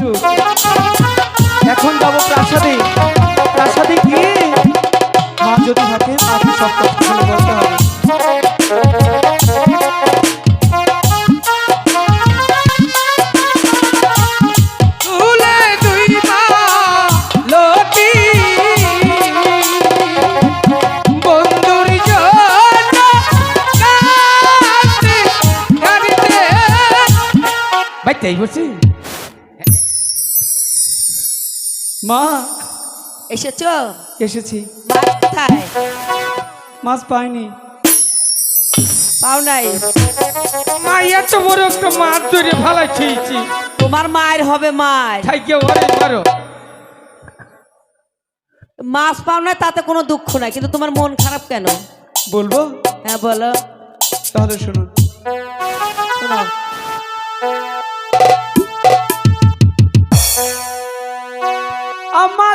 একটু। এখন যাব প্রাসাদে। প্রাসাদে গিয়ে মা যদি থাকে মাকে সব কথা বলতে হবে। মা এসেছ? এসেছি। মাছ পাইনি। পাও নাই? মা এত বড় একটা মাছ ধরে ভালাই খেয়েছি তোমার মায়ের হবে মায়ের থাইকে ওরে মারো মাছ পাও না তাতে কোনো দুঃখ নাই কিন্তু তোমার মন খারাপ কেন? বলব? হ্যাঁ বলো। তাহলে শুনুন। শোনাও। আম্মা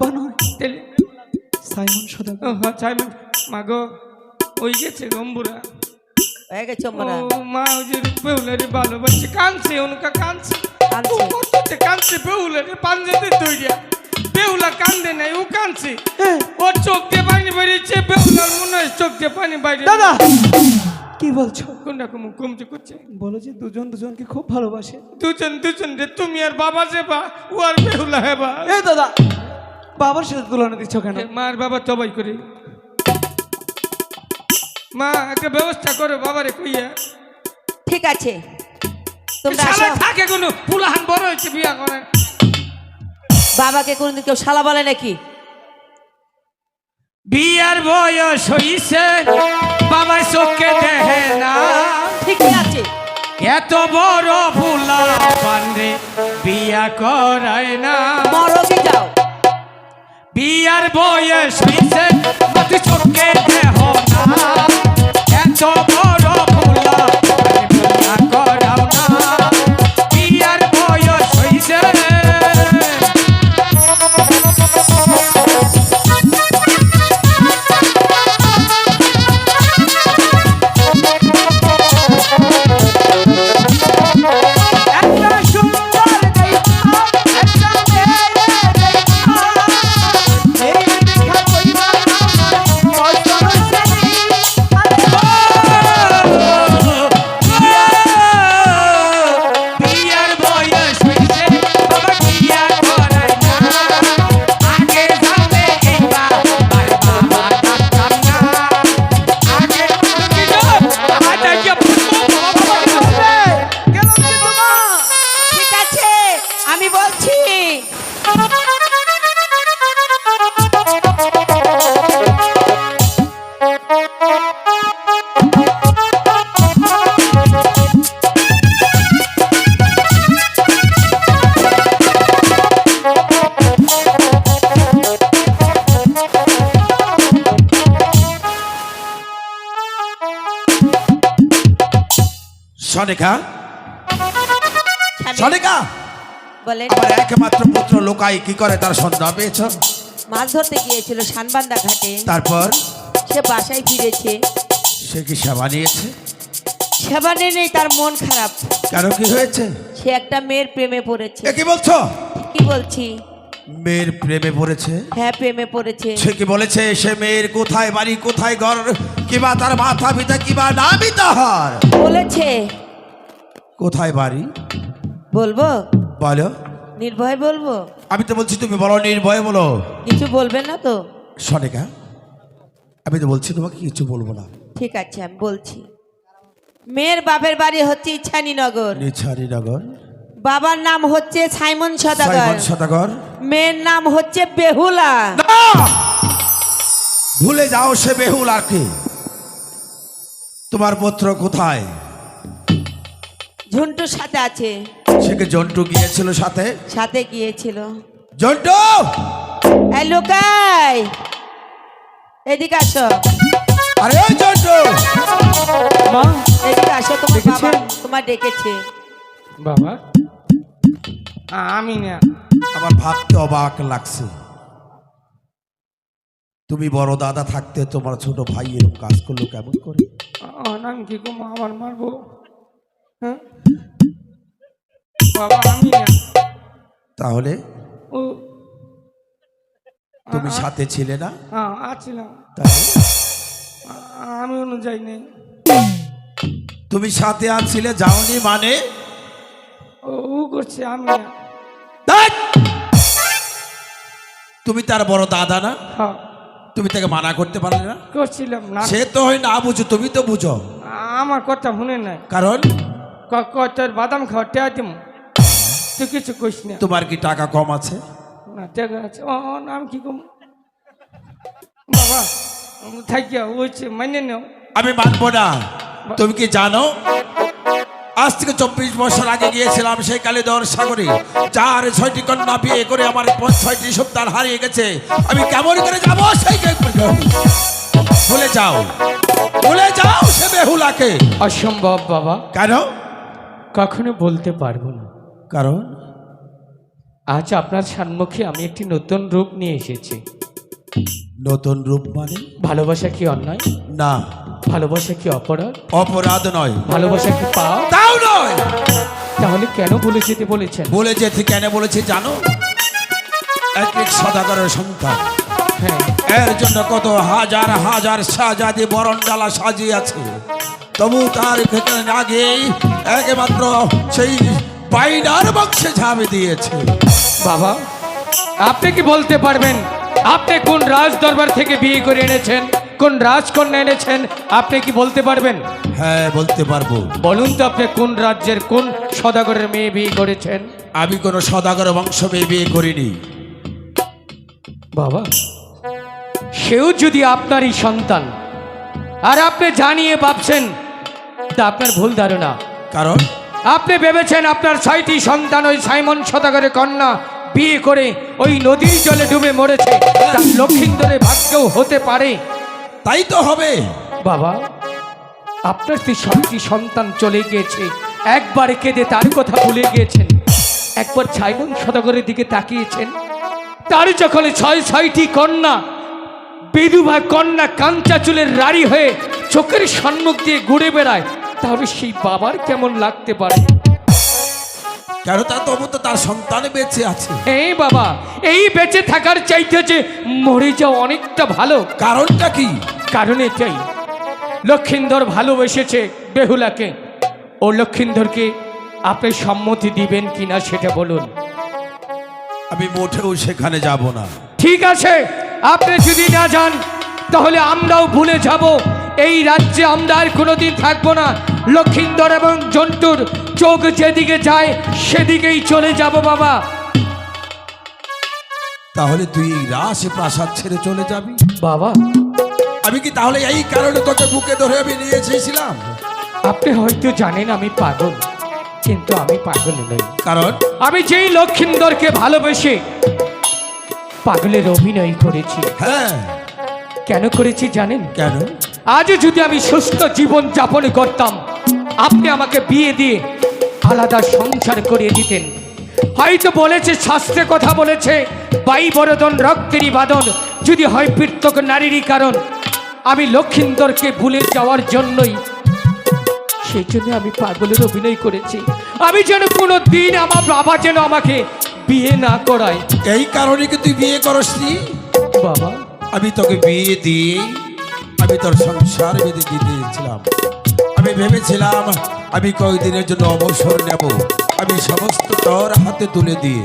আব্বা নয়। তেলে- সাইমন সদা ও, আচ্ছা, আমি- মাগো ওই গেছে গম্বুরা। হয়ে গেছে ও মরা মা ওই যে বেহুলারে ভালোবাসে কানছে অনুকা কানছে কাঁদছে। ও কততে কানছে বেহুলারে পাঞ্জাতে তৈরিয়া বেহুলা কান্দে নাই ও কানছে ওর চোখ দিয়ে পানি বেরিয়েছে বেহুলার মনে হয় চোখ দিয়ে পানি বাইরে দাদা! কি বলছো? কোনটা কম কমছে করছে বলো যে দুজন দুজনকে খুব ভালোবাসে। দুজন দুজন রে তুমি আর বাবা যে বা ও আর বেহুলা হেবা এ দাদা! বাবার সাথে তুলনা দিচ্ছ কেন? মার বাবা তবাই করে। মা একটা ব্যবস্থা করো বাবারে কইয়া। ঠিক আছে। তোমরা আসো। থাকে কোনো পুলাহান বড় হয়েছে বিয়া করে। বাবাকে কোনদিন কেউ শালা বলে নাকি? বিয়ার বয়স হইছে বাবা চোখে দেখে না। ঠিকই আছে। এত বড় ফুলা পান্ডে বিয়া করায় না। যাও বিয়ার বয়স হইছে। সনিকা সনিকা আমার একমাত্র পুত্র লোকাই কি করে তার সন্ধান পেয়েছ? মাছ ধরতে গিয়েছিল শানবান্দা ঘাটে। তারপর? সে বাসায় ফিরেছে। সে কি সেবা নিয়েছে? সেবানে নেই তার মন খারাপ। কেন কি হয়েছে? সে একটা মেয়ের প্রেমে পড়েছে। এ কি বলছো? কি বলছি? মেয়ের প্রেমে পড়েছে? হ্যাঁ প্রেমে পড়েছে। সে কি বলেছে সে মেয়ের কোথায় বাড়ি কোথায় ঘর? কিবা তার মাথা পিতা কিবা নামই তাহার? বলেছে কোথায় বাড়ি? বলব? বলো। নির্ভয় বলব? আমি তো বলছি তুমি বলো নির্ভয় বলো। কিছু বলবেন না তো? সনিকা আমি তো বলছি তোমাকে কিছু বলব না। ঠিক আছে আমি বলছি। মেয়ের বাপের বাড়ি হচ্ছে ইছানীনগর নিছারি নগর। বাবার নাম হচ্ছে সাইমন সদাগর। সদাগর। মেয়ের নাম হচ্ছে বেহুলা! ভুলে যাও সে বেহুল আর কি তোমার পুত্র কোথায়? ঝুন্টুর সাথে আছে। সে কি জন্টু গিয়েছিল সাথে? সাথে গিয়েছিল। জন্টু এই লোকাই! এদিকে আসো। আরে ওই জন্টু মা এদিকে আসো তোমার ডেকেছে? বাবা তোমার ডেকেছে। বাবা? আ- আমি না। আমার ভাবতে অবাক লাগছে। তুমি বড় দাদা থাকতে তোমার ছোট ভাই এরকম কাজ করল কেমন করে? আ- আমি কি কম আমার মারবো? বাবা আমি না। তাহলে? ও। তুমি সাথে ছিলে না? হ্যাঁ আছিলাম। তাহলে? আমি অনুযায়ী নেই। তুমি সাথে আছিলে যাওনি মানে? ও করছে আমি না। তুমি তার বড় দাদা না? হ্যাঁ। তুমি তাকে মানা করতে পারলে না? করছিলাম না। সে তো হয় না বুঝো তুমি তো বুঝো। আমার কথা শুনে নাই। কারণ? তোর বাদাম খাওয়া টেয়া দিম। তুই কিছু কইস না। তোমার কি টাকা কম আছে? না ঠিক আছে। ও নাম কি কম? বাবা থাকিয়া ওইছে মানে নেও। আমি মানবো না। তুমি কি জানো? আজ থেকে চব্বিশ বছর আগে গিয়েছিলাম সেই কালীদর সাগরে। চার ছয়টি কন্যা বিয়ে করে আমার ছয়টি সন্তান হারিয়ে গেছে। আমি কেমন করে যাব সেই ভুলে যাও। ভুলে যাও সে বেহুলাকে। অসম্ভব বাবা। কেন? কখনো বলতে পারব না। কারণ? আজ আপনার সম্মুখে আমি একটি নতুন রূপ নিয়ে এসেছি। নতুন রূপ মানে? ভালোবাসা কি অন্যায়? না। ভালোবাসা কি অপরাধ? অপরাধ নয়। ভালোবাসা কি পাও তাও নয়! তাহলে কেন ভুলে যেতে বলেছেন? বলে যেতে কেন বলেছি জানো? এক এক সদাগরের সন্তান। হ্যাঁ। এর জন্য কত হাজার হাজার সাজাদি বরণ ডালা সাজিয়ে আছে তবু তার ভেতরে না গিয়েই একমাত্র সেই বাইনার বক্সে ঝাঁপে দিয়েছে। বাবা আপনি কি বলতে পারবেন? আপনি কোন রাজ দরবার থেকে বিয়ে করে এনেছেন? কোন রাজকন্যা এনেছেন? আপনি কি বলতে পারবেন? হ্যাঁ বলতে পারব। বলুন তো আপনি কোন রাজ্যের কোন সদাগরের মেয়ে বিয়ে করেছেন? আমি কোনো সদাগর বংশ মেয়ে বিয়ে করিনি। বাবা সেও যদি আপনারই সন্তান আর আপনি জানিয়ে ভাবছেন তা আপনার ভুল ধারণা। কারণ? আপনি ভেবেছেন আপনার ছয়টি সন্তান ওই সাইমন সদাগরের কন্যা বিয়ে করে ওই নদীর জলে ডুবে মরেছে। তার লক্ষিন্দরের ভাগ্যও হতে পারে। তাই তো হবে। বাবা আপনার সেই ছয়টি সন্তান চলে গিয়েছে। একবার কেঁদে তার কথা ভুলে গিয়েছেন। একবার ছাইমন সদাগরের দিকে তাকিয়েছেন। তার যখন ছয় ছয়টি কন্যা বিধবা কন্যা কাঞ্চা চুলের রাড়ি হয়ে চোখের সম্মুখ দিয়ে ঘুরে বেড়ায় তাহলে সেই বাবার কেমন লাগতে পারে? কেন তা তবু তো তার সন্তান বেঁচে আছে। এই বাবা এই বেঁচে থাকার চাইতে যে মরে যাওয়া অনেকটা ভালো। কারণটা কি? কারণ এটাই লক্ষিন্দর ভালোবেসেছে বেহুলাকে। ও লক্ষিন্দরকে আপনি সম্মতি দিবেন কিনা সেটা বলুন। আমি মোটেও সেখানে যাব না। ঠিক আছে আপনি যদি না যান তাহলে আমরাও ভুলে যাব। এই রাজ্যে আমরা আর কোনোদিন থাকব না। লক্ষিন্দর এবং জন্টুর চোখ যেদিকে যায় সেদিকেই চলে যাব বাবা। তাহলে তুই এই রাস প্রাসাদ ছেড়ে চলে যাবি? বাবা। আমি কি তাহলে এই কারণে তোকে বুকে ধরে আমি নিয়ে এসেছিলাম? আপনি হয়তো জানেন আমি পাগল কিন্তু আমি পাগল নই। কারণ? আমি যেই লক্ষিন্দরকে ভালোবেসে পাগলের অভিনয় করেছি। হ্যাঁ। কেন করেছি জানেন? কেন? আজও যদি আমি সুস্থ জীবন যাপন করতাম আপনি আমাকে বিয়ে দিয়ে আলাদা সংসার করিয়ে দিতেন। হয়তো বলেছে শাস্ত্রে কথা বলেছে বাই বরদন রক্তেরই বাদন যদি হয় পৃথক নারীরই কারণ। আমি লক্ষিন্দরকে ভুলে যাওয়ার জন্যই সেই জন্য আমি পাগলের অভিনয় করেছি। আমি যেন কোনো দিন আমার বাবা যেন আমাকে বিয়ে না করায়। এই কারণে কি তুই বিয়ে করসনি বাবা। আমি তোকে বিয়ে দিয়ে আমি তোর সংসার বেঁধে দিয়েছিলাম আমি ভেবেছিলাম আমি কয়েকদিনের জন্য অবসর নেব। আমি সমস্ত তোর হাতে তুলে দিয়ে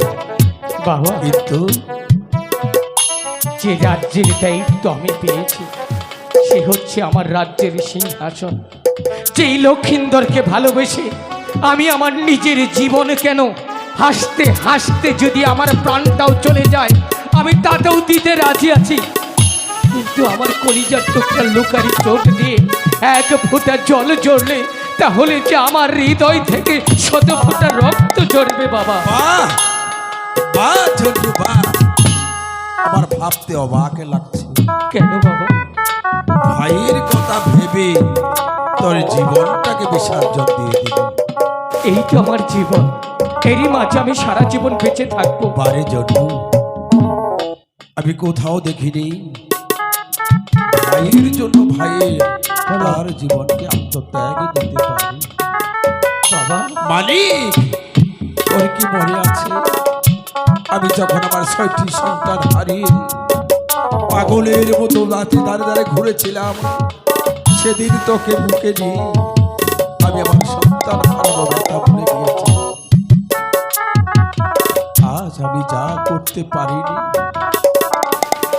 বাবা কিন্তু যে রাজ্যের দায়িত্ব আমি পেয়েছি সে হচ্ছে আমার রাজ্যের সিংহাসন। যেই লক্ষিন্দরকে ভালোবেসে আমি আমার নিজের জীবন কেন হাসতে হাসতে যদি আমার প্রাণটাও চলে যায় আমি তাতেও দিতে রাজি আছি। কিন্তু আমার কলিজার টুকরা লুকারি চোখ দিয়ে এক ফোঁটা জল ঝরলে তাহলে যে আমার হৃদয় থেকে শত ফোঁটা রক্ত ঝরবে বাবা। আমার ভাবতে অবাক লাগছে। কেন বাবা? ভাইয়ের কথা ভেবে তোর জীবনটাকে বিসর্জন দিয়ে দিল। এই তো আমার জীবন। এরই মাঝে আমি সারা জীবন বেঁচে থাকব। বারে জন্টু আমি কোথাও দেখিনি। ভাইয়ের জন্য ভাইয়ের তার জীবনকে আত্মত্যাগ দিতে পারে। বাবা মালিক ওর কি মনে আছে? আমি যখন আমার ছয়টি সন্তান হারিয়ে পাগলের মতো রাতে দাঁড়ে দাঁড়ে ঘুরেছিলাম সেদিন তোকে বুকে নিয়ে আমি আমার সন্তান হারানো ব্যথা ভুলে গিয়েছি। আজ আমি যা করতে পারিনি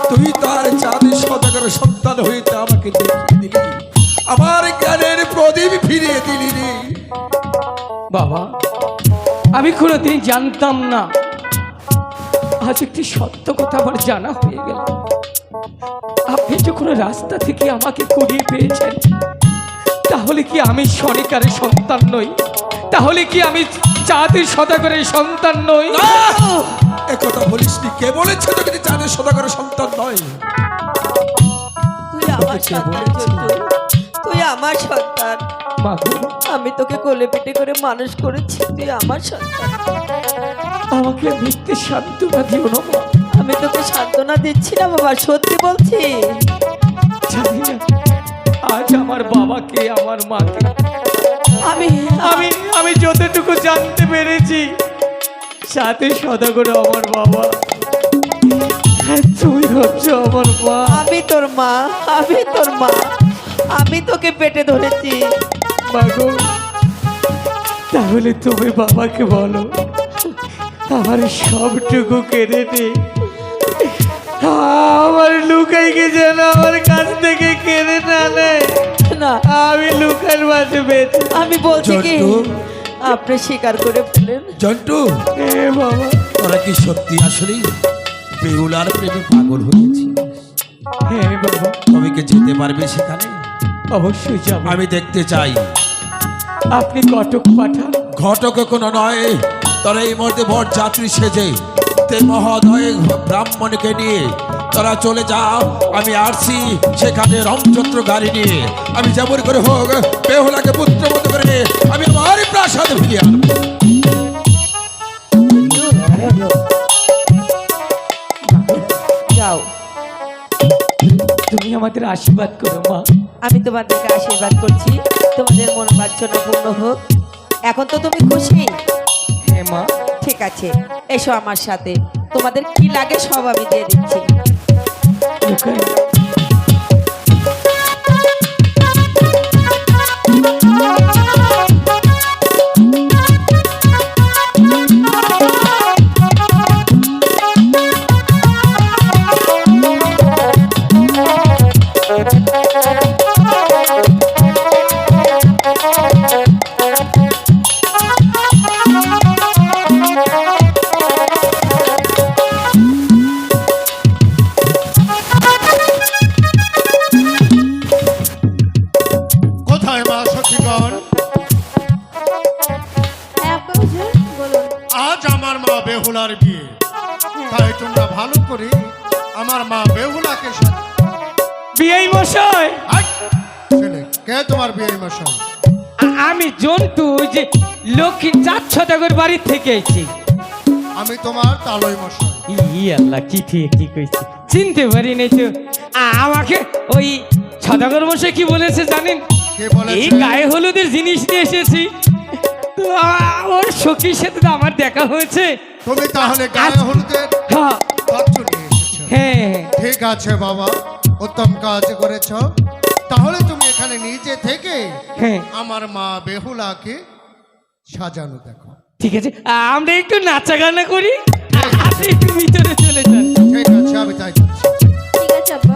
তুই চাঁদে সদাগর সন্তান হইতে আমাকে দেখিয়ে দিলি। আমার জ্ঞানের প্রদীপ ফিরিয়ে দিলি বাবা আমি কোনোদিন জানতাম না। আজ একটি সত্য কথা আমার জানা হয়ে গেল। আপনি যখন রাস্তা থেকে আমাকে কুড়িয়ে পেয়েছেন তাহলে কি আমি সরকারের সন্তান নই? তাহলে কি আমি চাঁদের সদাগরের সন্তান নই? একথা বলিস কে বলেছে তোকে যে চাঁদের সদাগরের সন্তান নয়? তুই আমার সন্তান তুই আমার সন্তান। আমি তোকে কোলে পিঠে করে মানুষ করেছি তুই আমার সন্তান। আমাকে মিথ্যে সান্ত্বনা দিও না। আমি তোকে সান্ত্বনা দিচ্ছি না বাবা সত্যি বলছি। জানি না আজ আমার বাবাকে আমার মাকে। আমি আমি আমি যতটুকু জানতে পেরেছি সাথে সদাগর আমার বাবা। আর তুমি হচ্ছে আমার মা আমি তোর মা আমি তোর মা। আমি তোকে পেটে ধরেছি। মাগো তাহলে তুমি বাবাকে বলো আমার সবটুকু কেড়ে নে। আমার লুকাইকে যেন আমার কাছ থেকে কেড়ে না নেয় না। আমি লুকার মাঝে বেঁচে। আমি বলছি কি। আপনি স্বীকার করে ফেলেন জন্টু। এ বাবা। তোরা কি সত্যি আসলেই? বেহুলার প্রেমে পাগল হয়েছি হ্যাঁ বাবা তবে কি যেতে পারবে সেখানে? অবশ্যই যাব। আমি দেখতে চাই। আপনি কটক পাঠান। ঘটক কোনো নয় তোরা এই মুহূর্তে বর যাত্রী সেজে। তে মহোদয় ব্রাহ্মণকে নিয়ে তোরা চলে যাও আমি আসছি সেখানে রামচন্দ্র গাড়ি নিয়ে। আমি যেমন করে হোক বেহুলাকে পুত্র মতো করে আমি আমার প্রাসাদ ফিরিয়ে আনব। আমাদের আশীর্বাদ করো মা। আমি তোমাদেরকে আশীর্বাদ করছি। তোমাদের মন বাঞ্ছনা পূর্ণ হোক। এখন তো তুমি খুশি? হ্যাঁ মা। ঠিক আছে। এসো আমার সাথে। তোমাদের কি লাগে সব আমি দিয়ে দিচ্ছি। কে তোমার বিয়ে মশাই আমি ওই যে লক্ষ্মী চার বাড়ির থেকে এসেছি। আমি তোমার তালই মশাই। ই আল্লাহ কি ঠিক কি কইছি? চিনতে পারি নাই তো। আমাকে ওই ছটাগর মশাই কি বলেছে জানেন? এই গায়ে হলুদের জিনিস নিয়ে এসেছি। ওর সখীর সাথে তো আমার দেখা হয়েছে। তুমি তাহলে গায়ে হলুদের হ্যাঁ। হ্যাঁ। ঠিক আছে বাবা উত্তম কাজ করেছ। তাহলে তুমি এখানে নিচে থেকে হ্যাঁ। আমার মা বেহুলাকে সাজানো দেখো। ঠিক আছে আমরা একটু নাচা গানা করি আপনি একটু ভিতরে চলে যান ঠিক আছে আমি তাই ঠিক আছে আব্বা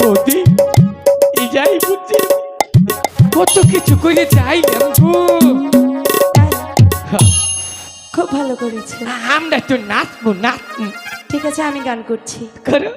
বৌদি এই যাই বুঝছি। কত কিছু করে যাই হ্যাঁ, খুব ভালো করেছ। আমরা তো নাচবো নাচবো। ঠিক আছে আমি গান করছি। করো।